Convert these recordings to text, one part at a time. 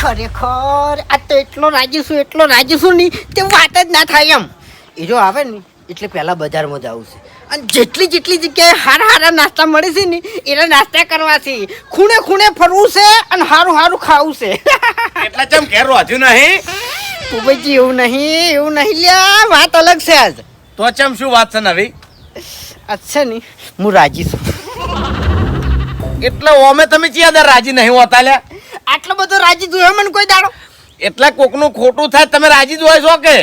ખરેખર આ તો એટલો રાજી છું એટલો રાજી છું ની તે વાત જ ના થાય એમ. એ જો આવે ને એટલે પહેલાં બજારમાં જવું છે. અને જેટલી જેટલી જગ્યાએ હારા હારા નાસ્તા મળે છે ને એના નાસ્તા કરવા છે. ખૂણે ખૂણે ફરવું છે અને હારું હારું ખાવું છે. એટલે ચમ કેરો હજુ નહીં? કુબજી એવું નહીં એવું નહીં. લ્યા વાત અલગ છે આજ. તો ચમ શું વાત છે નવી? અચ્છા નહીં હું રાજી છું. એટલે ઓમે તમે ચિયાદર રાજી નહીં હોતા લ્યા? આટલો બધો રાજી જોયો મને કોઈ દાડો? એટલે કોકનું ખોટું થાય તમે રાજી જ છો કે?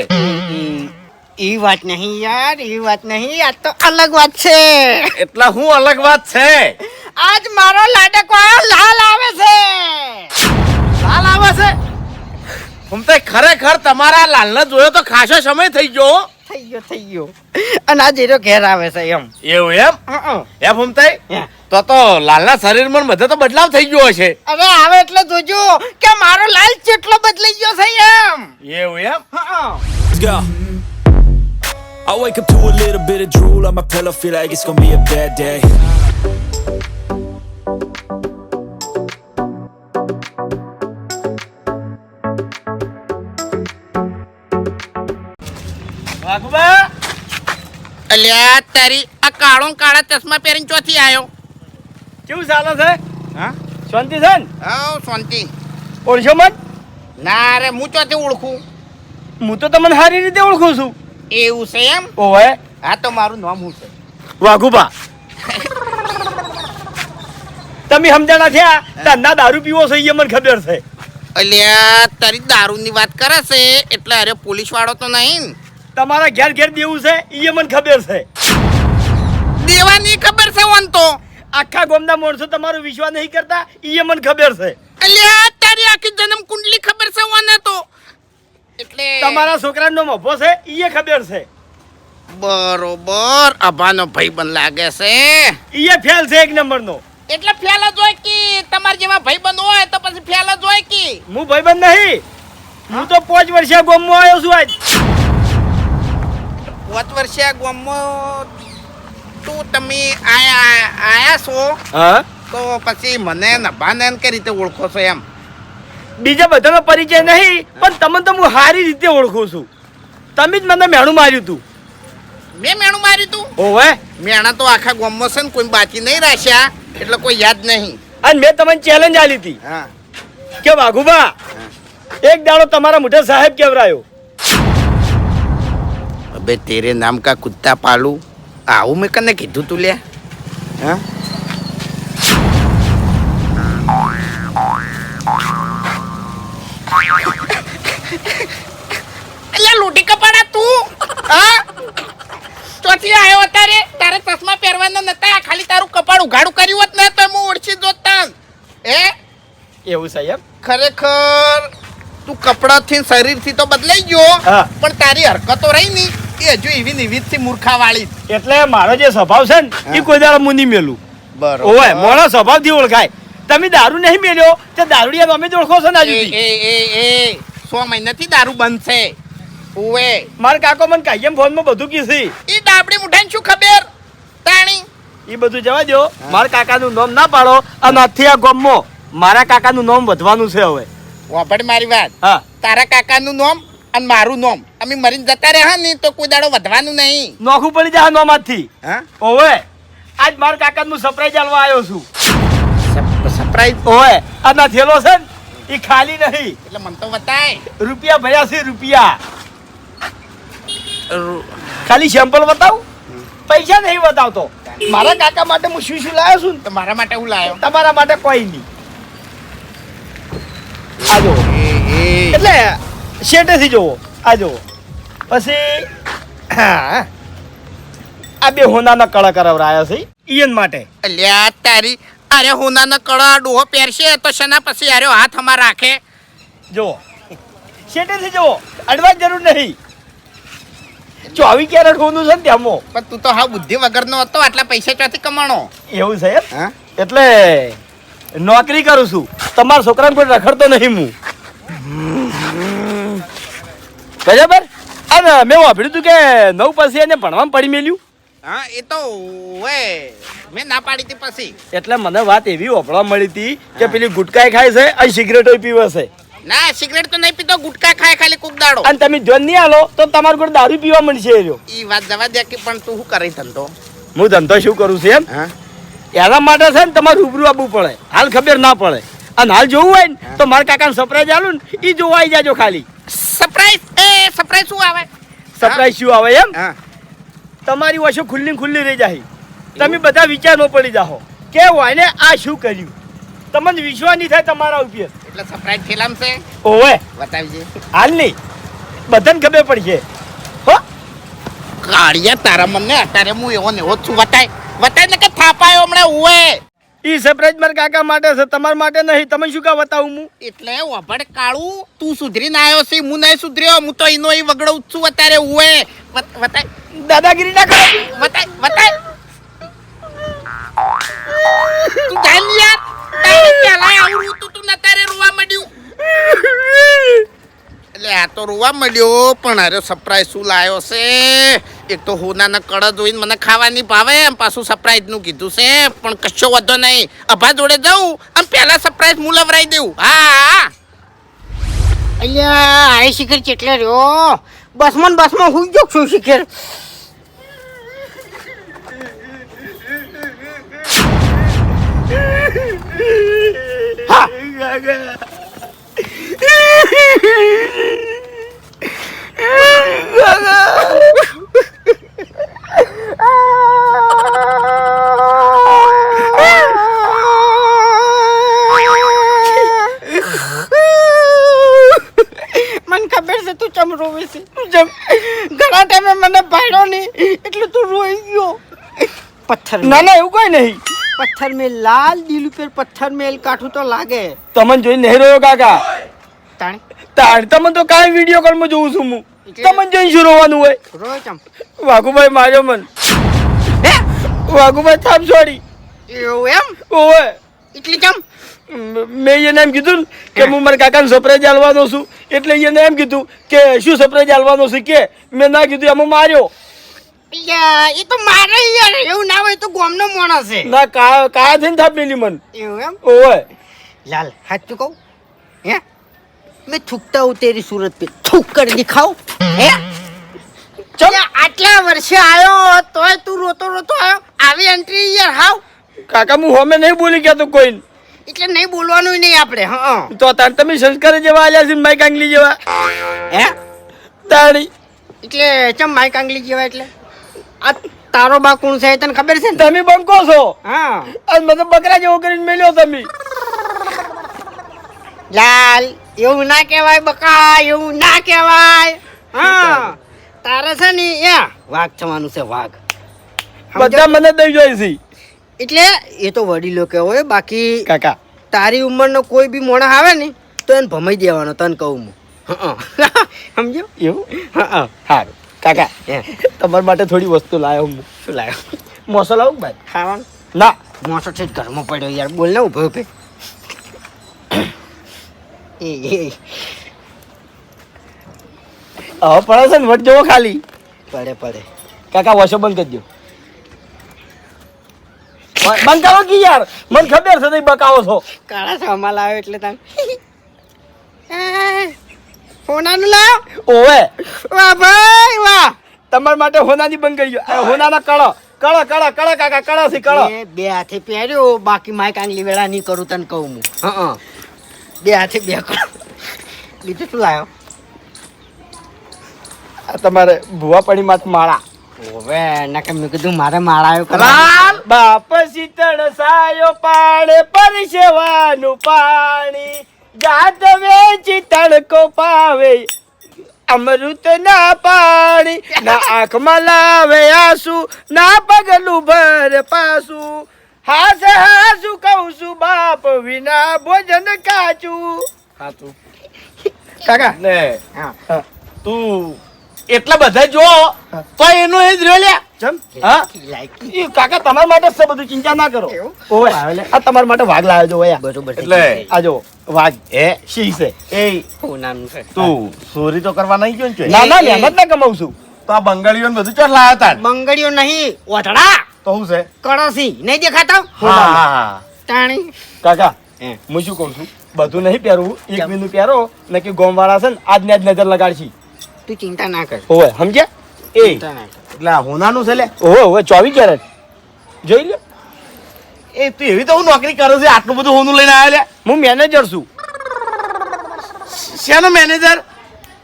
એ વાત નહીં યાર એ વાત નહીં આ તો અલગ વાત છે. એટલે હું અલગ વાત છે? આજ મારો લાડકો લાલ આવે છે. લાલ આવે છે? હું તો ખરેખર તમારા લાલને જોયો તો ખાસો સમય થઈ ગયો. થઈ ગયો થઈ ગયો. અને આજ એનો ઘેર આવે છે એમ. એવું એમ? એ એમ ફૂમતાઈ તો તો લાલના શરીરમાં બધે તો બદલાવ થઈ ગયો હશે. અરે આવે એટલે જોજો કે મારો લાલ કેટલો બદલાઈ ગયો છે એમ. એવું એમ? હં. Let's go. I wake up to a little bit of drool on my pillow, feel like it's gonna be a bad day. વાઘુબા અલ્યા તારી આ કાળો કાળા ચશ્મા પહેરીને ચોથી આવ્યો કેવું ચાલે છે? હા? શાંતિ છે ને? હા શાંતિ. ઓળખો મન? ના રે હું ચોથી ઓળખું. હું તો તમને સારી રીતે ઓળખું છું. એવું છે એમ? ઓવે. હા તો મારું નામ હું છે? વાઘુબા તમે સમજાણા થયા? તન્ના દારૂ પીવો છો એ મને ખબર છે. અલ્યા તારી દારૂની વાત કરે છે એટલે અરે પોલીસ વાળો તો નહીં. તમારા ઘેર ઘેર દેવું છે એ મને ખબર છે. દેવાની ખબર છે વન તો. આખા ગોમના માણસો તમારો વિશ્વાસ નહીં કરતા એ મને ખબર છે. એટલે તારી આખી જન્મ કુંડલી ખબર છે વને તો. એટલે તમારા છોકરાનો મફો છે એ ખબર છે. બરોબર અભાનો ભાઈ બન લાગે છે. એ ફેલ છે એક નંબરનો. એટલે ફેલ જ હોય કે તમારા જેવા ભાઈ બન હોય તો પછી ફેલ જ હોય કે? હું ભાઈબંધ નહીં. હું તો પાંચ વર્ષે ગામમાં આવ્યો છું આજ. પાંચ વર્ષે આ ગામમાં તું તમે આયા આયા છો? હા? તો પછી મને નભાને કઈ રીતે ઓળખો છો એમ? બીજા બધાનો પરિચય નહીં પણ તમને તો હું સારી રીતે ઓળખું છું. તમે જ મને મેણું માર્યું તું. મેં મેણું માર્યું તું? ઓવે મેણા તો આખા ગામમાં છે ને કોઈ બાકી નહીં રાખ્યા એટલે કોઈ યાદ નહીં. અને મેં તમને ચેલેન્જ આલી હતી. કે વાઘુબા એક દાડો તમારા મોટા સાહેબ કેવરાયો? અબે તેરે નામ કા કુત્તા પાલું. આવું મેં કને કીધું તું લે. હા? એટલે લૂંટી કપાડા તું? હા? ચોથી આવ્યો અત્યારે? તારે ચશ્મા પહેરવાના નતા ખાલી તારું કપાળ ઉઘાડું કર્યું હોત ને તો હું ઓળખી જોત હે? એવું સાહેબ? ખરેખર તું કપડાથી શરીરથી તો બદલાઈ ગયો. હા. પણ તારી હરકતો રહી ની એ હજુ એવી નિવિધથી મૂર્ખાવાળી. એટલે મારો જે સ્વભાવ છે ને એ કોઈ દાડો મુની મેલું. ઓવે મોણો સ્વભાવથી ઓળખાય. તમે દારૂ નહીં મેલ્યો તે દારૂડિયા તમે જ ઓળખો છો ને એ એ એ એ સો મહિનાથી દારૂ બંધ છે. ઓવે. મારા કાકો મને કાયમ ફોનમાં બધું કીધી એ ડાબડી મુઠાઈ શું ખબર? તાણી. એ બધું જવા દો મારા કાકાનું નામ ના પાડો અને આથી આ ગામમાં મારા કાકાનું નામ વધવાનું છે હવે. વાપડ મારી વાત. હા. તારા કાકાનું નામ અને મારું નોમ. અમે મરીને જતા રહ્યા ને તો કોઈ દાડો વધવાનું નહીં. નોખું પડી જાય નોમાંથી. હા? ઓવે આજ મારા કાકાનું સરપ્રાઈઝ આલવા આવ્યો છું. સરપ્રાઈઝ ઓવે આ ના થેલો છે ને એ ખાલી નહીં. એટલે મને તો બતાય. રૂપિયા ભર્યા છે રૂપિયા. ખાલી સેમ્પલ બતાવું? પૈસા નહીં બતાવતો. મારા કાકા માટે હું શું શું લાવ્યો છું ને? તમારા માટે હું લાવ્યો તમારા માટે કોઈ નહીં. આ જુઓ એ એ. એટલે શેટેથી જોવો. આ જોવો. પછી હા, આ બે હોનાના કળા કરાવરાયા છે. ઈયન માટે. અલ્યા તારી અરે હોનાના કળા ડોહો પહેરશે તો શેના પછી આર્યો હાથ અમાર રાખે? જુઓ શેટેથી જુઓ અડવા જરૂર નહીં. ચોવી કેરેટ હોનું છે ને ત્યાંમાં પણ તું તો હા બુદ્ધિ વગરનો હતો આટલા પૈસા ક્યાંથી કમાણો? એવું છે એટલે નોકરી કરું છું. તમારા છોકરાને કોઈ રખડતો નહીં હું. બરાબર? અને મેં વાપર્યું હતું કે નવ પછી એને ભણવામાં પડી મેલ્યું. હા એ તો વે મેં ના પાડી હતી પછી. એટલે મને વાત એવી ઓભળવા મળી હતી કે પેલી ગુટકાઈ ખાય છે અને સિગરેટો પીવે છે. ના સિગરેટ તો નહીં પીતો ગુટકા ખાય ખાલી કુક દાડો. અને તમે જોન નહીં આલો તો તમારું કોઈ દારૂ પીવા મળશે એ ઈ વાત જવા દે કે પણ તું શું કરે ધંધો? હું ધંધો શું કરું છું એમ? હા. એના માટે છે ને તમારે રૂબરૂ આવવું પડે. હાલ ખબર ના પડે. અને હાલ જોવું હોય ને તો મારા કાકાને સરપ્રાઈઝ આલું ને એ જોવા આવી જાજો ખાલી. સરપ્રાઈઝ એ સરપ્રાઈઝ શું આવે? સરપ્રાઈઝ શું આવે એમ? તમારી વાશો ખુલ્લી ખુલ્લી રહી જાય તમે બધા વિચારમાં પડી જાઓ કે હોય ને આ શું કર્યું? તમને વિશ્વાસ નહીં થાય તમારા ઉપર. એટલે સરપ્રાઈઝ ફિલ્મ છે? ઓવે. બતાવજે. હાલ નહીં. બધાને ખબર પડશે. હો? કાળિયા તારા મને અત્યારે હું એવો ને એવો છું. વતાય. વતાય ને કે થાપાયો હમણાં ઉવે ઈ સરપ્રાઈઝ મારા કાકા માટે છે તમારા માટે નહીં. તમે શું કા બતાવું હું એટલે વભડ કાળું તું સુધરીને આવ્યો છે હું નહીં સુધર્યો. હું તો એનો એ વગડો છું અત્યારે ઉવે. બતાય દાદાગીરી ના કરો. બતાય બતાય તું જાણ યાર. તારે પહેલા આવું તું તું નતારે રોવા માંડ્યું. એટલે આ તો રોવા મળ્યો, પણ અરે સરપ્રાઈઝ શું લાયો છે? એક તો હોનાના કળ જોઈને મને ખાવાની ભાવે, એમ પાછું સરપ્રાઈઝનું કીધું છે, પણ કશો વધો નહીં. અભા જોડે જાઉં, આમ પહેલાં સરપ્રાઈઝ હું લવરાઈ દઉં. હા હા. અલ્યા આ શિખર ચેટલે રહ્યો? બસમાં બસમાં હું જો છું શિખર. મને પથ્થર ના ના એવું કોઈ નહીં. પથ્થર મેં લાલ દિલ ઉપર પથ્થર મેલ કાઠું તો લાગે. તમને જોઈને નહીં રહ્યો કાકા? તાણ? તાર તમે તો કાંઈ વીડિયો કોલમાં જોઉં છું હું. તમને જોઈને શું રોવાનું હોય? રોય ચમ. વાઘુભાઈ માર્યો મન. હે? વાઘુભાઈ થાપ છોડી. એવું એમ? ઓવે. એટલી ચમ? મેં એને એમ કીધું કે હું મારા કાકાને સરપ્રાઈઝ આલવાનો છું. એટલે એને એમ કીધું કે શું સરપ્રાઈઝ આલવાનો છે કે? મેં ના કીધું એમાં માર્યો. એ તો મારે યાર એવું ના હોય તો ગોમનો માણસ છે. ના કા કા થઈને મન. એવું એમ? ઓય લાલ સાચું કહું? હે? મેં થૂકતા ઉતેરી સુરત પે થૂક કરી દેખાવ. હે? ચલ આટલા વર્ષે આવ્યો તોય તું રોતો રોતો આવ્યો આવી એન્ટ્રી યાર હાવ. કાકા હું હોમે નહીં બોલી ગયા તું કોઈ એટલે નહીં બોલવાનું નહીં આપણે હા તો તાર તમે સંસ્કાર જેવા આલ્યા છે માઈક આંગલી જેવા? હે? તારી. એટલે ચમ માઈક આંગલી જેવા એટલે? આ તારો બા કોણ છે તને ખબર છે ને? તમે બંકો છો? હા. અને મને બકરા જેવો કરીને મેલ્યો તમે. લાલ એવું ના કહેવાય બકા એવું ના કહેવાય. હા. તારે છે ને એ વાઘ થવાનું છે વાઘ. બધા મને દઈ જાય છે. એટલે એ તો વડીલો કહેવાય બાકી કાકા. તારી ઉંમરનો કોઈ બી મોણા આવે ને તો એને ભમાઈ દેવાનો તને કહું હું. હં. સમજો? એવું? હા સારું કાકા. તમારા માટે થોડી વસ્તુ લાવ્યો હું. શું લાવ્યો મોસો લાવું ભાઈ? ખાવાનું? ના. મોસો છે ઘરમાં પડ્યો યાર. બોલ ને ઊભો ઉભે. હવે પડે છે ને વટ જવો ખાલી. પડે પડે. કાકા વોશો બંધ કરી દો. બંધ કરો કે યાર? મને ખબર છે તમે બકાવો છો. કાળા સામા લાવ્યો એટલે તને હોનાનું લાવ ઓવે. વાહ ભાઈ વાહ. તમારા માટે હોનાની બંધ કરી હોનાના કળો. કળો કળો કળો કાકા કળો. થી કળો બે હાથે પહેર્યો બાકી માઈક આંગલી વેળા નહીં કરું તને કહું હું. હં બે હાથે બે કરું બીજું શું લાવ્યો? તમારે ભુવા પડી માથ માળા. ઓવે ના કે મેં કીધું મારે માળાયો કરવા લાલ બાપ શીતળ સાયો પાડે પરસેવાનું પાણી. જાત વેચી તડકો પાવે અમૃત ના પાણી ના આંખમાં લાવે આસુ ના પગલું ભર પાસુ. હાસ હાસુ કહું છું બાપ વિના ભોજન કાચું. હાચું કાકા? ને તું એટલા બધા જો તો એનો એ જ રહ્યો ઈ કાકા તમારા માટે જ છે બધું ચિંતા ના કરો. આ તમારા માટે વાઘ લાવ્યો છો એટલે આ જો વાઘ. એ? શી છે? એ. નામ છે. તું ચોરી તો કરવા નહીં ગયો ને ના ના મહેનત ના કમાઉં છું. તો આ બંગાળીઓ બધું ચોર લાવ્યા તા બંગડીઓ નહીં ઓથડા તો શું છે? કળસી નહીં દેખાતા? હા તાણી. કાકા હે. હું શું કહું છું? બધું નહીં પહેરવું. એક બિંદુ પહેરો નકી કે ગોમ વાળા છે ને આજ ને આજ નજર લગાડશી. તું ચિંતા ના કર. ઓવે સમજ્યા? એ. ચિંતા ના કર. એટલે આ હોનાનું છે લે. ઓવે ઓવે ચોવીસ કેરેટ. જોઈ લ્યો. એ તું એવી તો હું નોકરી કરું છે આટલું બધું હોનું લઈને આવ્યા લે. હું મેનેજર છું. શેનો મેનેજર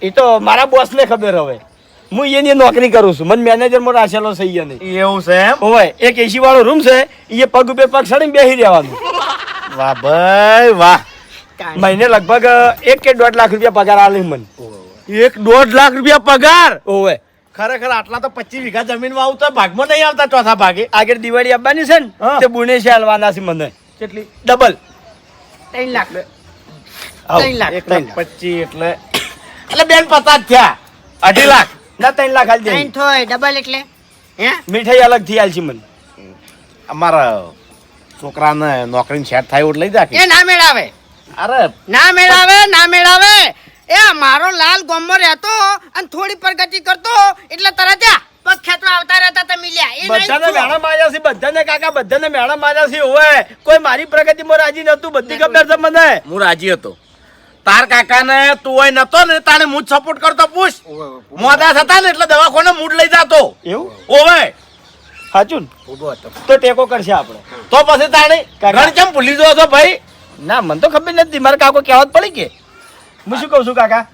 એ તો મારા બોસ ને ખબર હવે. હું એની નોકરી કરું છું. મને મેનેજરમાં રાખેલો છે એને. એવું છે એમ? હોય એક એસી વાળો રૂમ છે એ પગ ઉપર પગ સડીને બેસી રહેવાનું. વાહ ભાઈ વાહ. મહિને લગભગ એક કે દોઢ લાખ રૂપિયા પગાર આવે મને. એક દોઢ લાખ રૂપિયા પગાર. ઓવે. ખરેખર આટલા તો પચીસ વીઘા જમીનમાં આવું તો ભાગમાં નહીં આવતા ચોથા ભાગે. આગળ દિવાળી આવવાની છે ને તે બુને છે હાલવાના છે મને. કેટલી? ડબલ. ત્રણ લાખ. ત્રણ લાખ. પચીસ એટલે એટલે બેન પચાસ થયા. અઢી લાખ. ના ત્રણ લાખ હાલ ત્રણ થોય ડબલ એટલે. હે? મીઠાઈ અલગથી આલશે મને. અમારા છોકરાને નોકરીને સેટ થાય એટલે લઈ જા કે. ના મેળાવે. અરે ના મેળાવે ના મેળાવે. એ મારો લાલ ગોમમાં રહેતો અને થોડી પ્રગતિ કરતો એટલે તરત ખેંચવા આવતા રહેતા તમે લ્યા. એ બધાને મેળા માર્યા છે બધાને કાકા બધાને મેળા માર્યા છે હોય કોઈ મારી પ્રગતિમાં રાજી નતું બધી ખબર છે મને. હું રાજી હતો. તાર કાકાને તું હોય નતો ને તાને હું સપોર્ટ કરતો પૂછ. મોદા થતા ને એટલે દવાખાને મૂડ લઈ જાતો. એવું? ઓવે. સાચું ઊભો ઊભો હતો. તો ટેકો કરશે આપણે. તો પછી તાણે. ઘણ કેમ ભૂલી જો છો ભાઈ? ના મને તો ખબર નથી. મારે કાકો કહેવત પડી કે હું શું કહું છું કાકા?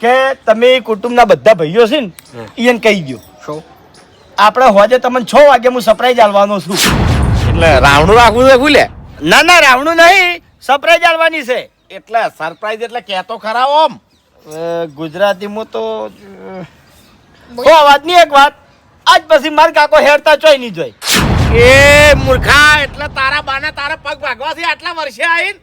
કે તમે કુટુંબના બધા ભાઈઓ છે ને એને કહી દો શું? આપણે હોજે તમને છ વાગે હું સરપ્રાઈઝ આલવાનો છું. એટલે રાવણું રાખવું છે ભૂલે? ના ના રાવણું નહીં સરપ્રાઈઝ આલવાની છે. એટલે સરપ્રાઈઝ એટલે કહેતો ખરા ઓમ. ગુજરાતીમાં તો અ, હો વાત નહીં એક વાત. આજ પછી માર કાકો હેરતા ચોય નહીં જોઈ એ મૂર્ખા એટલે તારા બાના તારા પગ ભાગવાથી આટલા વર્ષે આવીને?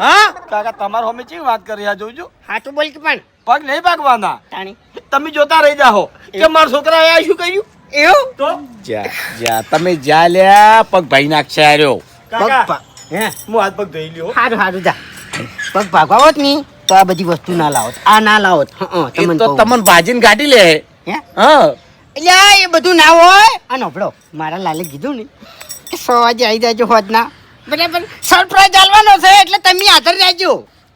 હા? કાકા તમારો અમે ચી વાત કરી આ જોજો. હાચું બોલ કે પણ. પગ નહીં ભાગવાના તાણી. તમે જોતા રહી જાઓ કે મારા છોકરાએ આ શું કર્યું? એવું? તો? જા જા તમે જા લ્યા પગ ભાઈ નાખશે આર્યો કાકા હે? હું હાથ પગ ધોઈ લ્યો. હારું હારું જા. પગ ભાગવાવત નહીં તો આ બધી વસ્તુ ના લાવો આ ના લાવો તમને તો તમને ભાજીને કાઢી લે. હે? હા. એટલે એ બધું ના હોય. અને હભળો મારા લાલે કીધું ને કે સો વાગે આવી જાજો હોજના. બરાબર. સરપ્રાઈઝ આલવાનો છે એટલે તમે હાજર રહેજો.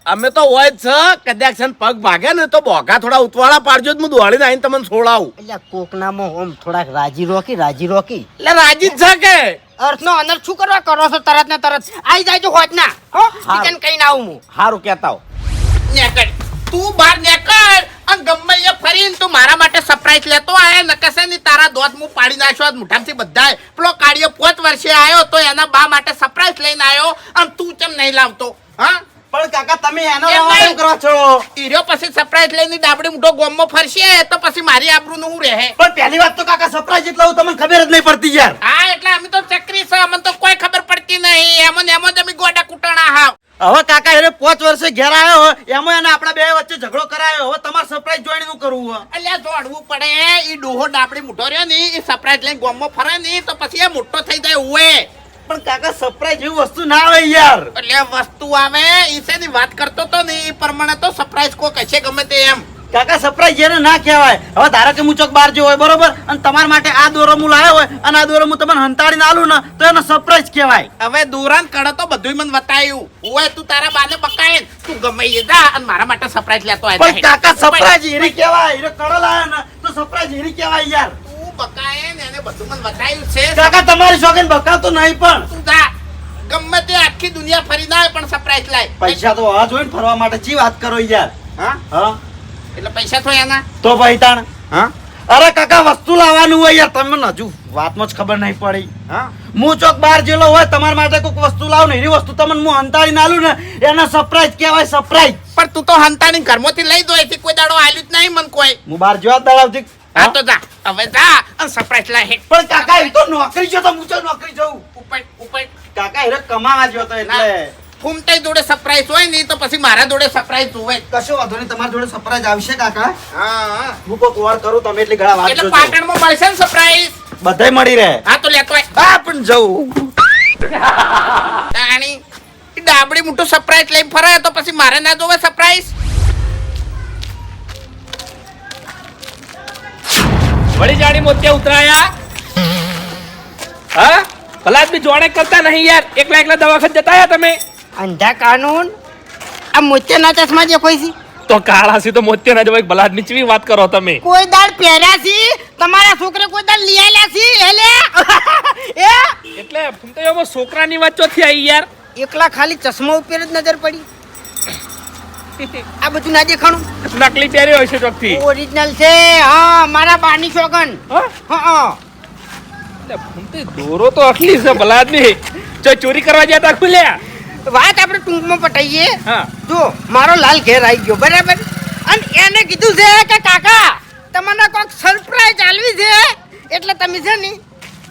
અમે તો હોય જ છે. કદાચ છે પગ ભાગે ને તો બોગા થોડા ઉતવાળા પાડજો હું દોડીને આવીને તમને છોડાવું. એટલે કોકનામાં ઓમ થોડાક રાજી રોકી રાજી રોકી. એટલે રાજી જ છે કે? અર્થનો અનર્થ શું કરવા કરો છો? તરત ને તરત. આવી જાજો હોજના. હો બીજાને કઈ ના આવું હું. સારું કહેતા હો નેકડ તું બહાર નેકળ. અને ગમે એ ફરીને તું મારા માટે સરપ્રાઈઝ લેતો આયા નકશે ની તારા દોત હું પાડી નાખ્યો મુઠામથી બધાય. પેલો કાળિયો પોત વર્ષે આવ્યો તો એના બા માટે સરપ્રાઈઝ લઈને આવ્યો અને તું કેમ નહીં લાવતો હા? પણ કાકા તમે એનો એમ કરો છો? ઈર્યો પછી સરપ્રાઈઝ લઈને ડાબડી મુઠો ગોમમાં ફરશે તો પછી મારી આબરૂ નું રહે? પણ પહેલી વાત તો કાકા સરપ્રાઈઝ એટલે તમને ખબર જ નહીં પડતી યાર. હા એટલે અમે તો ચક્રી છે અમને તો કોઈ ખબર પડતી નહીં. એમ ને એમ જ અમે ગોડા કૂટણા હાવ. હવે કાકા એને પાંચ વર્ષે ઘેર આવ્યો એમાં એને આપણા બે વચ્ચે ઝઘડો કરાયો. હવે તમારે સરપ્રાઈઝ જોઈન કરવું હોય અલ્યા જોડવું પડે. એ ડોહો ડાપડી મોટો રહ્યો ને એ સરપ્રાઈઝ લઈને ગોમમાં ફરે ને તો પછી એ મોટો થઈ જાય ઉવે. પણ કાકા સરપ્રાઈઝ જેવી વસ્તુ ના આવે યાર. એટલે વસ્તુ આવે ઈ શેની વાત કરતો તો ને એ પ્રમાણે તો સરપ્રાઈઝ કો કશે ગમે તે એમ. કાકા સરપ્રાઈઝ જેને ના કહેવાય. હવે ધારો કે હું ચોક બહાર જો હોય બરોબર? અને તમારા માટે આ દોરો હું લાવ્યો હોય અને આ દોરો હું તમને હંતાડીને આલું ને તો એનો સરપ્રાઈઝ કહેવાય. હવે દોરાન કડે તો બધું મને બતાવ્યું ઓય તું તારા બાને બકાય તું ગમે એ જા અને મારા માટે સરપ્રાઈઝ લેતો આવ્યો પણ કાકા સરપ્રાઈઝ હીરી કહેવાય. હીરો કડો લાવ્યો ને તો સરપ્રાઈઝ હીરી કહેવાય યાર. તું બકાય ને એને બધું મને બતાવ્યું છે. કાકા તમારી શોખીન બકાતો નહીં પણ. તું જા. ગમે તે આખી દુનિયા ફરી ના પણ સરપ્રાઈઝ લાય. પૈસા તો આ જોઈને ફરવા માટે. ચી વાત કરો યાર. હા? હા? એટલે પૈસા તો એના. તો ભાઈ તાણ. હા? અરે કાકા વસ્તુ લાવવાનું હોય યાર તમને હજુ વાતમાં જ ખબર નહીં પડી. હા? હું ચોક બહાર જેલો હોય તમારા માટે કોઈક વસ્તુ લાવ ને એની વસ્તુ તમને હું અંતાડીને નાલું ને એને સરપ્રાઈઝ કહેવાય સરપ્રાઈઝ પણ તું તો હંતાની ઘરમાંથી લઈ દો એથી કોઈ દાડો આલ્યું જ નહીં મને કોઈ. હું બહાર જોવા દળાવથી હા તો જા હવે જા અને સરપ્રાઈઝ લાય પણ કાકા એ તો નોકરી છે તો હું તો નોકરી જઉં? ઉપર ઉપર. કાકા એ કમાવા જ્યો તો એટલે. ફૂમતાઈ જોડે સરપ્રાઈઝ હોય ને તો પછી મારા જોડે સરપ્રાઈઝ જોવે. કશો વાંધો નહીં તમારા જોડે સરપ્રાઈઝ આવશે કાકા. હા. હા કોક વાર કરું તમે એટલી ઘણા વાત એટલે પાટણમાં મળશે ને સરપ્રાઈઝ બધાય મળી રહે. હા તો લેતો. હા પણ જવું તાણી ડાબડી મોટું સરપ્રાઈઝ લઈને ફરે તો પછી મારે ના જોવે સરપ્રાઈઝ વળી જાડી મોતિયા ઉતરાયા? હા? ભલા બી જોડે કરતા નહીં યાર. એકલા એકલા દવાખાને જતા તમે? અંધા કાનૂન? આ મોતિયાના ચશ્મા જે કોઈ છે? તો કાળા સી તો મોતિયાના ના જવાય ભલા નીચવી વાત કરો તમે. કોઈ દાળ પહેર્યા છે? તમારા છોકરે કોઈ દાળ લઈ આલ્યા છે? એટલે એ. એટલે હું તો એમાં છોકરાની વાત ચોથી આવી યાર. એકલા ખાલી ચશ્મા ઉપર જ નજર પડી. આ બધું ના દેખાણું? નકલી પહેર્યો હશે ચોકથી. ઓરિજિનલ છે. હા મારા બાની શોગન. હા? દોરો તો અખલી છે ભલા આદમી. જો ચોરી કરવા જતા ખુલ્યા. વાત આપણે ટૂંકમાં પટાઈએ? હા. જો મારો લાલ ઘેર આવી ગયો બરાબર? અને એને કીધું છે કે કાકા તમને કોઈક સરપ્રાઈઝ આલવી છે? એટલે તમે છે ને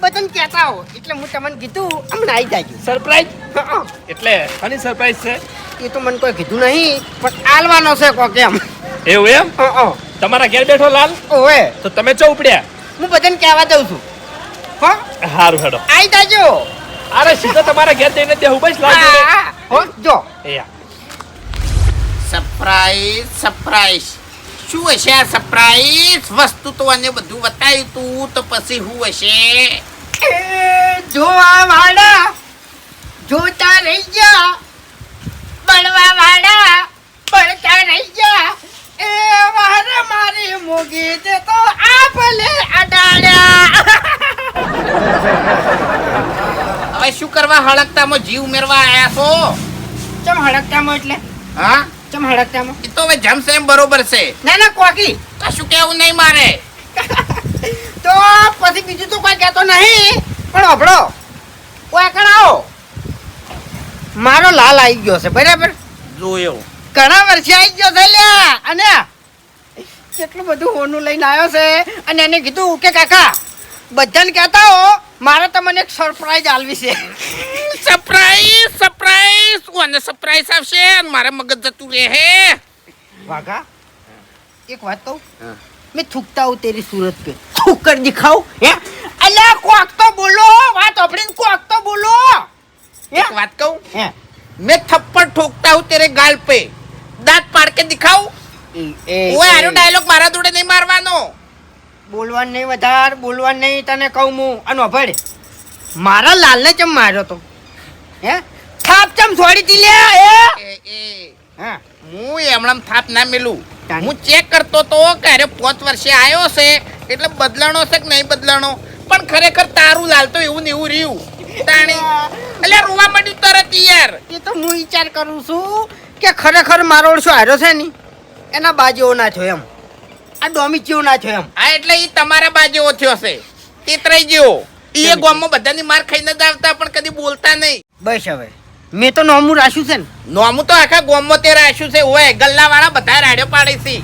બધાને કહેતા હો એટલે હું તમને કીધું હમણાં આવી જાય સરપ્રાઈઝ એટલે આની સરપ્રાઈઝ છે? એ તો મને કોઈ કીધું નહીં પણ આલવાનો છે કોક એમ. એવું એમ. તમારા ઘેર બેઠો લાલ? ઓએ તો તમે ચો ઉપડ્યા? હું બધાને કહેવા દઉં છું. હા? હારું હેડો. આવી જાજો. અરે સીધો તમારા ઘેર જઈને દેવું બસ લાલ હો, જો. સરપ્રાઈઝ સરપ્રાઈઝ શું હશે આ સરપ્રાઈઝ વસ્તુ તો અને બધું બતાવ્યું તું તો પછી શું હશે? જો જોવા વાડા. જોતા રહી જા. બળવા વાડા. બળતા રહી જા. એ વાર મારી મોગી તો આ ભલે અડાડ્યા. હવે શું કરવા હળકતામાં જીવ ઉમેરવા આયા છો? ચમ હડકતામાં એટલે? હા? ચમ હડકતામાં એ તો હવે જમશે એમ બરોબર છે. ના ના કોકી. કશું કેવું નહીં મારે? તો પછી બીજું તો કોઈ કહેતો નહીં. પણ હભળો કોઈ કણ આવો. મારો લાલ આવી ગયો છે બરાબર? જોયો. ઘણા વર્ષે આવી ગયો છે અને કેટલું બધું હોનું લઈને આવ્યો છે. અને એને કીધું કે કાકા બધાને કહેતા હો મારે તમને એક સરપ્રાઈઝ આલવી છે. સરપ્રાઈઝ સરપ્રાઈઝ કોને સરપ્રાઈઝ આવશે અને મારા મગજ જતું રહે વાઘા એક વાત કહું? મેં થૂકતા હું તેરી સુરત પે. થૂક કર દિખાઉ હે? અલ્યા કોક તો બોલો વાત આપણી કોક તો બોલો. એક વાત કહું? હે? મેં થપ્પડ ઠોકતા હું તેરે ગાલ પે. દાંત પાડ કે દિખાવ? ઓય આરો ડાયલોગ મારા જોડે નહીં મારવાનો. બોલવાનું નહીં વધાર બોલવાનું નહીં તને કહું હું. અને ભડ મારા લાલને કેમ માર્યો તો? હે? થાપ કેમ છોડી દી એ એ. હા. હું એમણામ થાપ ના મેલું. હું ચેક કરતો તો કે અરે પાંચ વર્ષે આવ્યો છે એટલે બદલાણો છે કે નહીં બદલાણો? પણ ખરેખર તારું લાલ તો એવું ને એવું રહ્યું. તાણી. એટલે રૂવા માંડ્યું તરત યાર. એ તો હું વિચાર કરું છું કે ખરેખર મારો ઓળશો હાર્યો છે ને? એના બાજુઓ ના થયો એમ. આ ડોમી જેવો ના થયો એમ. હા એટલે એ તમારા બાજુ થયો છે. તેતરાઈ જેવો એ ગામમાં બધાની માર ખાઈને જ આવતા પણ કદી બોલતા નહીં. બસ હવે. મેં તો નોમું રાખ્યું છે ને. નોમું તો આખા ગામમાં તે રાખ્યું છે. ઓય ગલ્લા વાળા બધા રાડ્યો પાડે છે.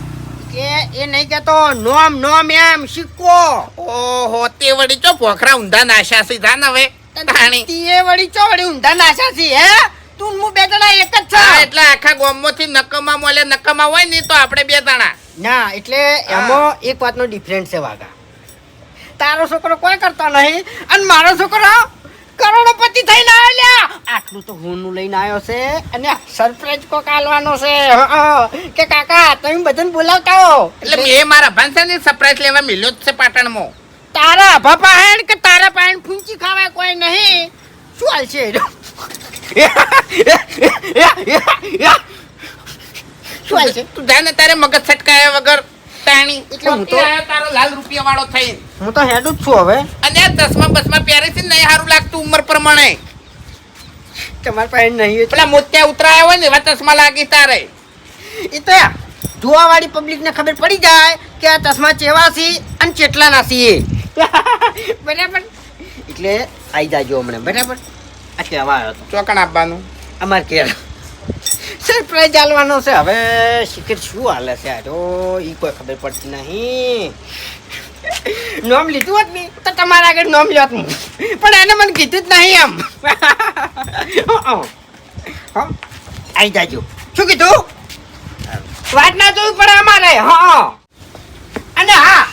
કે એ નહીં કેતો નોમ નોમ એમ સિક્કો ઓહો તે વળી ચો પોખરા ઊંધા નાશા સીધા ને હવે તે વળી ચો વળી ઊંધા નાશા છે હે? તું ને હું બે જણા એક જ છે. એટલે આખા ગામમાંથી નકમા મોલે નકમા હોય ને તો આપણે બે જણા. ના એટલે એમાં એક વાતનો ડિફરન્સ છે વાગા તારો છોકરો કોઈ કરતો નહીં અને મારો છોકરો કરોડોપતિ થઈને આવ્યા આટલું તો હું લઈને આવ્યો છે અને સરપ્રાઈઝ કોક આલવાનો છે. હં, કે કાકા તમે બધાને બોલાવતા હો. એટલે મેં મારા ભાનસાની સરપ્રાઈઝ લેવા મિલ્યો જ છે પાટણમાં. તારા બાપા હેડ કે તારા પાણી ફૂંચી ખાવાય કોઈ નહીં. શું હાલ છે શું છે? તું જાને તારે મગજ છટકાયા વગર તાણી. એટલે હું તો- તારો લાલ રૂપિયા વાળો થઈ હું તો હેડું જ છું હવે. અને દસમા બસમા પહેરે છે નહીં સારું લાગતું ઉંમર પ્રમાણે. તમારા પાયણ નહીં પેલા મોતિયા ઉતરાયા હોય ને એવા ચશ્મા લાગી તારે. એ તો જોવાવાળી પબ્લિકને ખબર પડી જાય કે આ ચશ્મા ચેવા છે અને ચેટલા ના છે બરાબર? એટલે આવી જાજો હમણાં બરાબર? આ કહેવા આવ્યો હતો. ચોકણ આપવાનું. અમારે ઘેર. સરપ્રાઈઝ આલવાનો છે. હવે સિક્રેટ શું હાલે છે અરે એ કોઈ ખબર પડતી નહીં. નોમ લીધું હોત નહીં તો તમારા આગળ નોમ લ્યો હું. પણ એને મને કીધું જ નહીં એમ. આવી જાજો. શું કીધું? વાત ના જોવી પડે અમારે. હા અને હા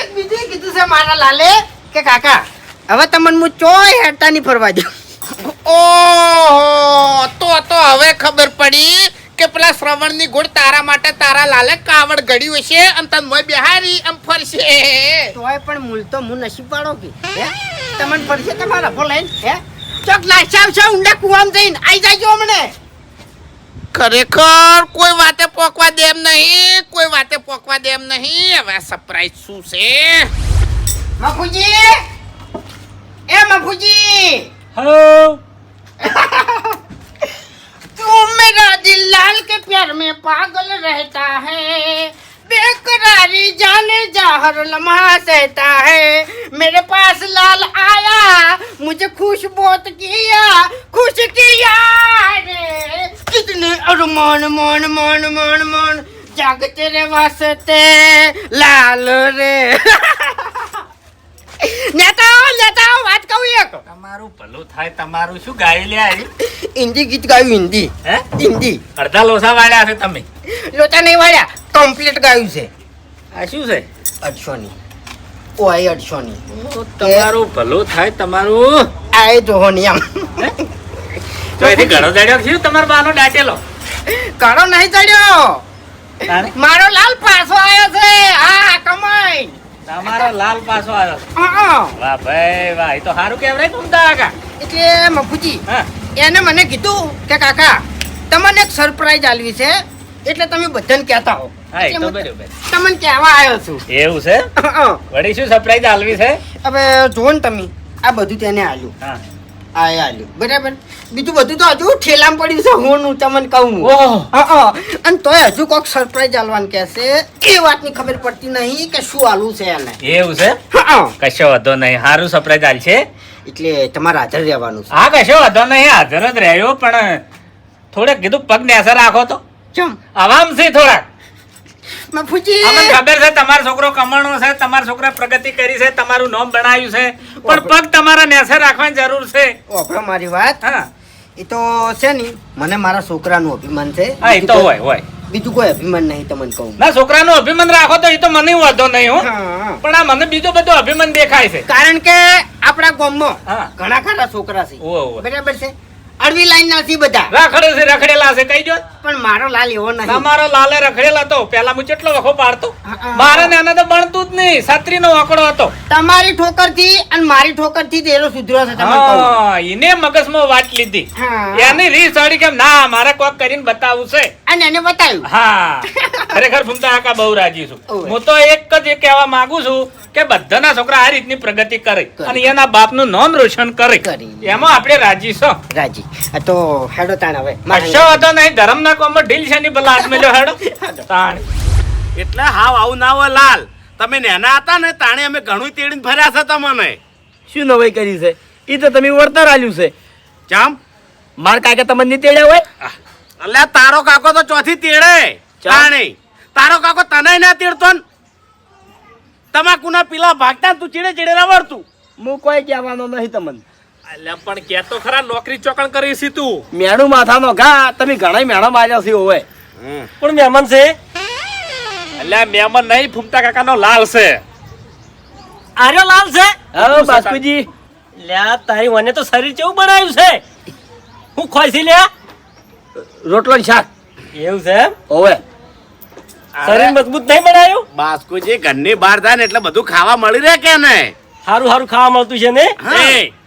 એક બીજું કીધું છે મારા લાલે કે કાકા હવે તમને હું ચોય હેડતા નહીં ફરવા દઉં. ઓહો તો તો હવે ખબર પડી કે પેલા શ્રવણની ગોળ તારા માટે તારા લાલે કાવડ ઘડ્યું હશે અને તન મોય બિહારી આમ ફરશે. તોય પણ મૂલ તો હું નસીબ વાળો કે હે? તમને પડશે તમારા ફો લઈને હે? ચોક નાસ્તા આવશે ઊંડા કુવામ જઈને આઈ જાજો હમણે ખરેખર કોઈ વાતે પોકવા દે એમ નહીં કોઈ વાતે પોકવા દે એમ નહીં. હવે સરપ્રાઈઝ શું છે? મફુજી! એ મફુજી! पागल रहता है। बेकरारी जाने जा हर लम्हा सहता है। मेरे पास लाल आया, मुझे खुश बहुत किया, खुश किया रे। कितने अरमान मान मान मान मान जग तेरे वास्ते लाल रे। नेता नेता बात कहूँ एक। તમારું ભલું થાય તમારું શું ગાઈ લે હિન્દી ગીત ગાયું હિન્દી. હે? હિન્દી. અડધા લોસા વાળ્યા છે તમે. લોચા નહીં વાળ્યા કમ્પ્લીટ ગાયું છે. આ શું છે? અઢસોની ઓય અઢસોની તમારું ભલું થાય તમારું આય જોહની આમ તો એથી ઘણો ચડ્યો છે તમારો બાનો દાટેલો ઘણો નહીં ચડ્યો. મારો લાલ પાછો આવ્યો છે. આ કમાઈ. તમારો લાલ પાછો આવ્યો. વાહ ભાઈ વાહ. એ તો સારું કેવડાય ઘૂમતા કાકા. એટલે મફુજી હા. એને મને કીધું કે કાકા તમને એક સરપ્રાઈઝ આલવી છે. એટલે તમે બધાને કહેતા હો. તમને કહેવા આવ્યો છું. એવું છે. વળી શું સરપ્રાઈઝ આલવી છે? હવે જુઓ ને તમે આ બધું તેને આલ્યું. આલ્યું. બરાબર? બીજું બધું તો હજુ ઠેલામાં પડ્યું છે હું હું તમને કહું હા. અને તોય હજુ કોઈક સરપ્રાઈઝ આલવાનું કહેશે. એ વાતની ખબર પડતી નહીં કે શું આલવું છે એને. એવું છે? હા. કશો વાંધો નહીં. સારું સરપ્રાઈઝ આલ છે એટલે તમારે હાજર રહેવાનું છે. હા કશો વાંધો નહીં. હાજર જ રહ્યો પણ થોડેક કીધું પગ ને અસર રાખો તો. ચમ. આવામ છે થોડાક. મફુજી અમને ખબર છે તમારો છોકરો કમાણો છે તમારા છોકરા પ્રગતિ કરી છે તમારું નામ બનાવ્યું છે. પણ પગ તમારા નેસે રાખવાની જરૂર છે. ઓભળો મારી વાત. હા. એ તો છે ને મને મારા છોકરાનું અભિમાન છે. હા એ તો હોય હોય. બીજું કોઈ અભિમાન નહીં તમને કહું. ના છોકરાનું અભિમાન રાખો તો એ તો મને વાંધો નહીં હો. પણ આ મને બીજો બધો અભિમાન દેખાય છે. કારણ કે આપણા ગામમાં માં ઘણા ખરા છોકરા છે. બરાબર છે? અડવી લાઈન ના છે બધા. રખડે છે રખડેલા છે કઈ જો પણ મારો લાલ એવો નહીં. તમારો લાલે રખડેલ હતો. પેલા હું કેટલો વખો પાડતો. મારે ને તો બનતું જ નહીં. છત્રી નો આંકડો હતો. તમારી ઠોકરથી અને મારી ઠોકરથી એનો સુધરો છે એને મગજમાં વાત લીધી. એની રીસ ચડી કેમ? ના મારે કોક કરીને બતાવવું છે. અને એને બતાવ્યું. હા. ખરેખર ફૂમતા આકા બહુ રાજી છું. હું તો એક જ એ કહેવા માંગુ છું કે બધાના છોકરા આ રીતની પ્રગતિ કરે. અને એના બાપનું નામ રોશન કરે. એમાં આપણે રાજી છો? રાજી. તો હેડો તાણ હવે. કશો હતો નહીં. ધર્મના કોમમાં ઢીલ છે ની હાથ મેલ્યો હેડો. તાણ. એટલે હાવ આવું ના હોય લાલ. તમે નેના હતા ને તાણે અમે ઘણું તેડીને ફર્યા છે તમને. શું નવાઈ કરી છે? એ તો તમે વળતર આલ્યું છે. ચમ માર કાકા તમને નહીં તેડ્યા હોય? અલ્યા તારો કાકો તો ચોથી તેડે. તાણે. તારો કાકો તને ના તેડતો ને. તમાકુના પીલા ભાગતા તું ચીડે ચીડે રવડતું. હું કોઈ કહેવાનો નહીં તમને. અલ્યા પણ કે તો ખરા નોકરી ચોકણ કરી છે તું. મેણું માથાનો ઘા તમે ઘણા મેણા માર્યા છે હોય પણ મહેમાન છે? એટલે મહેમાન નહીં ફૂમતા કાકાનો લાલ છે. આર્યો લાલ છે? હા બાસ્કુજી. લ્યા તારી મને તો શરીર કેવું બનાવ્યું છે? હું ખોઈ લ્યા? રોટલો ને શાક. એવું છે હોવે. ઓવે શરીર મજબૂત નહીં બનાવ્યું? બાસ્કુજી ઘરની બહાર થાય ને એટલે બધું ખાવા મળી રહે કે ને સારું સારું ખાવા મળતું છે ને?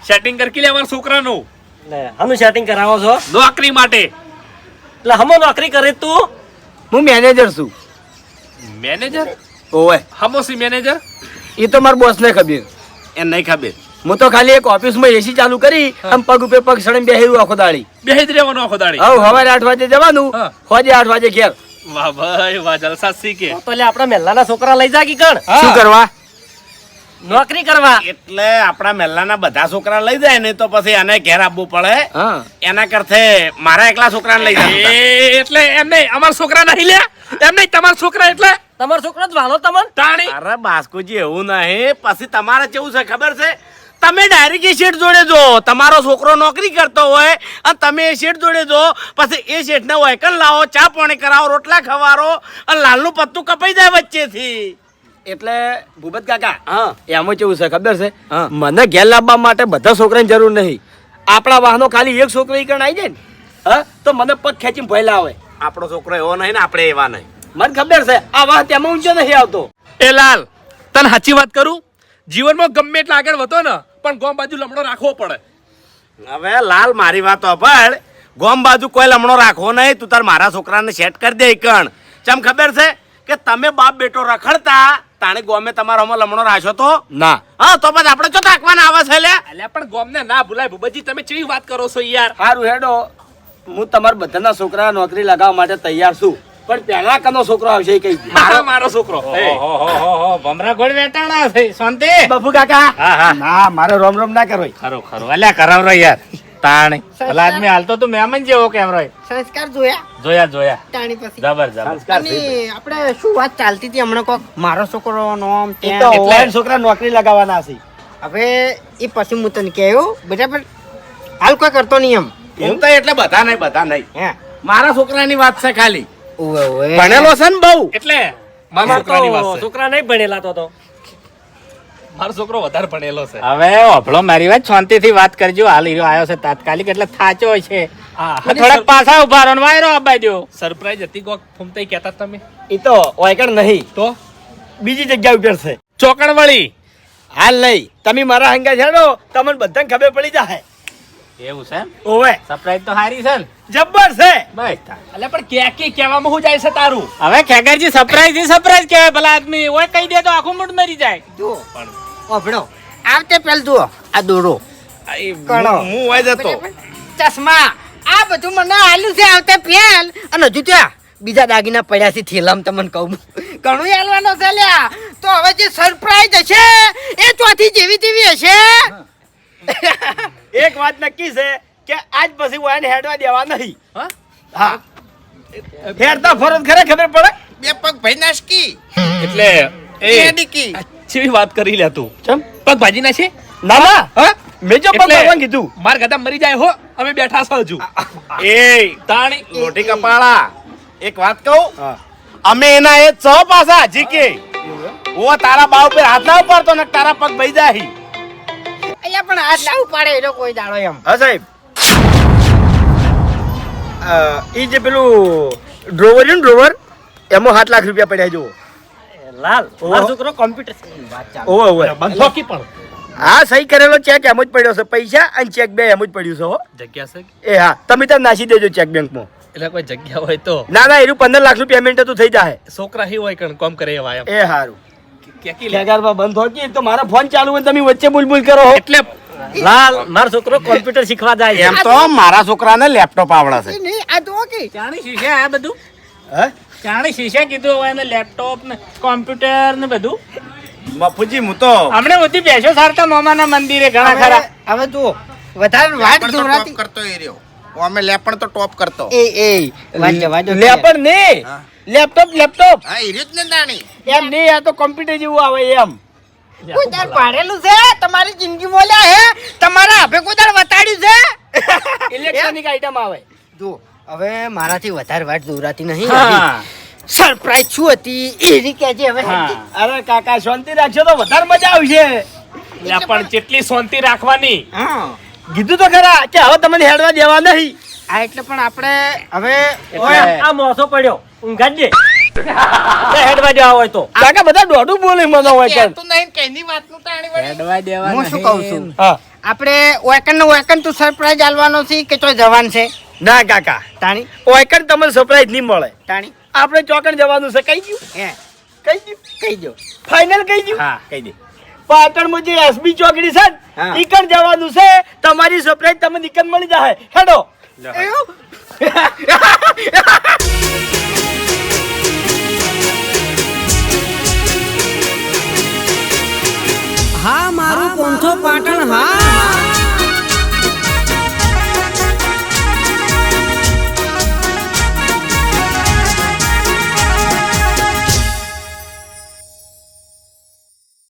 સેટિંગ કરી લે અમારા છોકરાનું? લે હનું સેટિંગ કરાવો છો? નોકરી માટે. એટલે હમો નોકરી કરે તું? હું મેનેજર છું. મેનેજર ઓવે. હમોસી મેનેજર એ તો મારા બોસને ખબર. એ નહીં ખબર. હું તો ખાલી એક ઓફિસમાં એસી ચાલુ કરી આમ પગ ઉપર પગ સડે બેહ્યું આખો દાડી. બેહી જ રહેવાનો આખો દાડી. હવ હવારે આઠ વાગે જવાનું. હોજે આઠ વાગે ઘેર. વાહ ભાઈ વાહ જલસા શીખે. તો લે આપણા મહેલાના છોકરા લઈ જા કી કણ શું કરવા? નોકરી કરવા. એટલે આપણા મહેલાના બધા છોકરા લઈ જાય ને તો પછી એને ઘેર આપવું પડે. એના કરતે મારા એકલા છોકરાને લઈ જાય. એટલે એમ નહીં અમારા છોકરા નહીં લે. એમ નહીં તમારા છોકરા એટલે તમારો છોકરો જ વાલો તમને? તાણી. અરે બાસ્કુજી એવું નહીં. પછી તમારે કેવું છે ખબર છે? તમે ડાયરેક્ટ એ શેઠ જોડે જો. તમારો છોકરો નોકરી કરતો હોય અને તમે એ શેઠ જોડે જો. પછી એ શેઠને વાયકલ લાવો ચા પાણી કરાવો રોટલા ખવારો અને લાલનું પત્તું કપાઈ જાય વચ્ચેથી. એટલે ભૂપત કાકા હા. એમાં કેવું છે ખબર છે? હા. મને ઘેર લાવવા માટે બધા છોકરાની જરૂર નહીં. આપણા વાહનો ખાલી એક છોકરો ઈ કણ આવી જાય ને. હા? તો મને પગ ખેંચીને ભય આવે આપણો છોકરો એવો નહીં ને આપણે એવા નહીં. મને ખબર છે આ વાહ તેમાં ઊંચો નહીં આવતો. એ લાલ તને સાચી વાત કરું? જીવનમાં ગમે એટલે આગળ વધો ને પણ ગોમ બાજુ લમણો રાખવો પડે. હવે લાલ મારી વાત પણ ગોમ બાજુ કોઈ લમણો રાખવો નહીં તું તાર મારા છોકરાને સેટ કરી દે કણ. ચમ ખબર છે કે તમે બાપ બેટો રખડતા તાણે ગોમે તમારો હમણાં લમણો રાખ્યો તો? ના. હા તો પછી આપણે ચો તાકવાના આવે છે લે? અલ્યા પણ ગોમને ના ભૂલાય ભૂપતજી તમે ચેવી વાત કરો છો યાર? સારું હેડો. હું તમારા બધાના છોકરા નોકરી લગાવવા માટે તૈયાર છું. પણ પહેલા કનો છોકરો આવશે એ કહી મારો મારો છોકરો. ઓહો હો હો હો ભમરા ગોળ વેટાણા છે. શાંતિ? બફુ કાકા? હા હા. ના મારે રોમ રોમ ના કરો ખરો ખરો. અલ્યા કરાવરો યાર. તાણે. ભલા આદમી હાલતો તો મહેમાન જેવો કેમ રહ્યો સંસ્કાર જોયા? જોયા જોયા. તાણી પછી. જબર જબર. સંસ્કાર અને આપણે શું વાત ચાલતી હતી હમણાં કોક? મારો છોકરો નોમ ત્યાં એટલે છોકરા નોકરી લગાવવાના છે. હવે એ પછી હું તને કહ્યું બરાબર? હાલ કોઈ કરતો નહીં એમ. એમ તો એટલે બધા નહીં બધા નહીં. હે? મારા છોકરાની વાત છે ખાલી. ઓવે ઓવે. ભણેલો છે ને બહુ? એટલે? મારા છોકરાની વાત છે. છોકરા નહીં ભણેલા તો તો. મારો છોકરો વધારે ભણેલો છે. હવે ઓભળો મારી વાત શાંતિથી વાત કરજો. હાલ હીરો આવ્યો છે તાત્કાલિક એટલે થાચો છે. હા થોડાક પાછા ઊભા રહો વાયરો આપવા દો સરપ્રાઈઝ હતી કોક? ફૂમતાઈ કહેતા તમે. એ તો ઓયકણ નહીં. તો? બીજી જગ્યા ઉપર છે. ચોકડવળી. હાલ નહીં. તમે મારા હંગા છેડો તમને બધાને ખબર પડી જાય એવું છે એમ? ઓવે. સરપ્રાઈઝ તો હારી છે જબ્બર છે. બસ એટલે પણ કે કે કહેવામાં હું જાય છે તારું? હવે ખેગરજી સરપ્રાઈઝથી સરપ્રાઈઝ કહેવાય ભલા આદમી. ઓય કહી દે તો આખું મૂડ મરી જાય. જુઓ ઓભળો આવતે પેલ જુઓ આ દોરો. કણો. હું હોય જતો. ચશ્મા. આ બધું મને આલ્યું છે આવતે પેલ. અને હજુ ત્યાં બીજા દાગીના પડ્યા છે થેલામ તમને કહું. ઘણું હાલવાનો છે લ્યા. તો હવે જે સરપ્રાઈઝ હશે એ ચોથી જેવી તેવી હશે. એક વાત નક્કી છે કે આજ પછી વાયન હેડવા દેવા નહીં. હા? હા. હેડતા ફરજ ખરે ખબર પડે? બે પગ ભાઈ નાશકી એટલે એ એ ડીકી કેવી વાત કરી લે તું. ચમ? પગ ભાજી ના છે? ના ના. હા? મેં જો પણ એટલે- કીધું. માર ગધા મરી જાય હો અમે બેઠા છો હજુ. એ તાણી લોટી કપાળા. એક વાત કહું? અમે એના એ ચ પાછા જીકે. ઓ તારા બાવ પર હાથ ના ઉપાડતો ને તારા પગ ભઈ જાય અહીંયા પણ હાથ ના ઉપાડે એનો કોઈ દાડો એમ. હા સાહેબ. એ જે પેલું ડ્રોવર છે ને ડ્રોવર એમાં સાત લાખ રૂપિયા પડ્યા જુઓ. લાલ. મારો છોકરો કોમ્પ્યુટર ઓવે ઓવે બંધોકી પણ હા સહી કરેલો ચેક એમ જ પડ્યો છે પૈસા અને ચેક બે એમ જ પડ્યું છે હો. જગ્યા છે એ હા તમે ત્યાં નાસી દેજો ચેક બેંકમાં એટલે કોઈ જગ્યા હોય તો. ના ના એનું પંદર લાખ રૂપિયા પેમેન્ટ તો થઈ જાય છોકરા હી હોય કણ કોમ કરે એવા એ સારું બંધ હોકી તો મારા ફોન ચાલુ હોય ને તમે વચ્ચે બુલબુલ કરો એટલે લાલ. મારો છોકરો કોમ્પ્યુટર શીખવા જાય એમ તો મારા છોકરાને લેપટોપ આવડે છે. નહીં આ જુઓ કે ચાણી શીશે આ બધું? હે? ચાણી શીશે કીધું હોય એને લેપટોપ ને કોમ્પ્યુટર ને બધું. બાપુજી હું તો હમણે બધી બેસો સારતા મામાના મંદિરે ઘણા ખરા. હવે જુઓ વધારે વાત દોરાતી કરતો એ રહ્યો. અમે લેપણ તો ટોપ કરતો. એ એ દો ને? Laptop laptop. હા એ રહ્યું જ ને નાની. એમ નહીં આ તો કોમ્પ્યુટર જેવું આવે એમ. કોઈ દાડ પાડેલું છે તમારી જિંદગી બોલ્યા હે તમારા હવે કોઈ દાડ વતાડ્યું છે? ઇલેક્ટ્રોનિક આઈટમ આવે. જો હવે મારાથી વધારે વાત દોરાતી નહીં હા. સરપ્રાઈઝ શું હતી? એ રી કહેજે હવે અરે કાકા શાંતિ રાખજો તો વધારે મજા આવશે. લે પણ જેટલી શાંતિ રાખવાની? કીધું તો ખરા કે હવે તમને હેડવા દેવા નહીં. આ એટલે પણ આપણે હવે આ મોસો પડ્યો. ઊંઘા આપડે હેડવા દેવા હોય તો. કાકા બધા દોઢું બોલે મને હોય કે તું નહીં કઈની વાતનું તાણી હેડવા દેવા હું શું કહું છું? આપણે વેકન નો વેકન તું સરપ્રાઈઝ આલવાનો છે કે તો જવાન છે? ના કાકા. તાણી? ઓયકન તમને સરપ્રાઈઝ નહીં મળે. તાણી? આપણે ચોકણ જવાનું છે કહી ગયું હે. કહી ગયું કહી દો ફાઇનલ કહી ગયું હા કહી દે. પાટણમાં જે એસબી ચોકડી છે ઈકણ જવાનું છે તમારી સરપ્રાઈઝ તમને ઈકણ મળી જાય. હેડો. હા. મારું પોંથો પાટણ હા.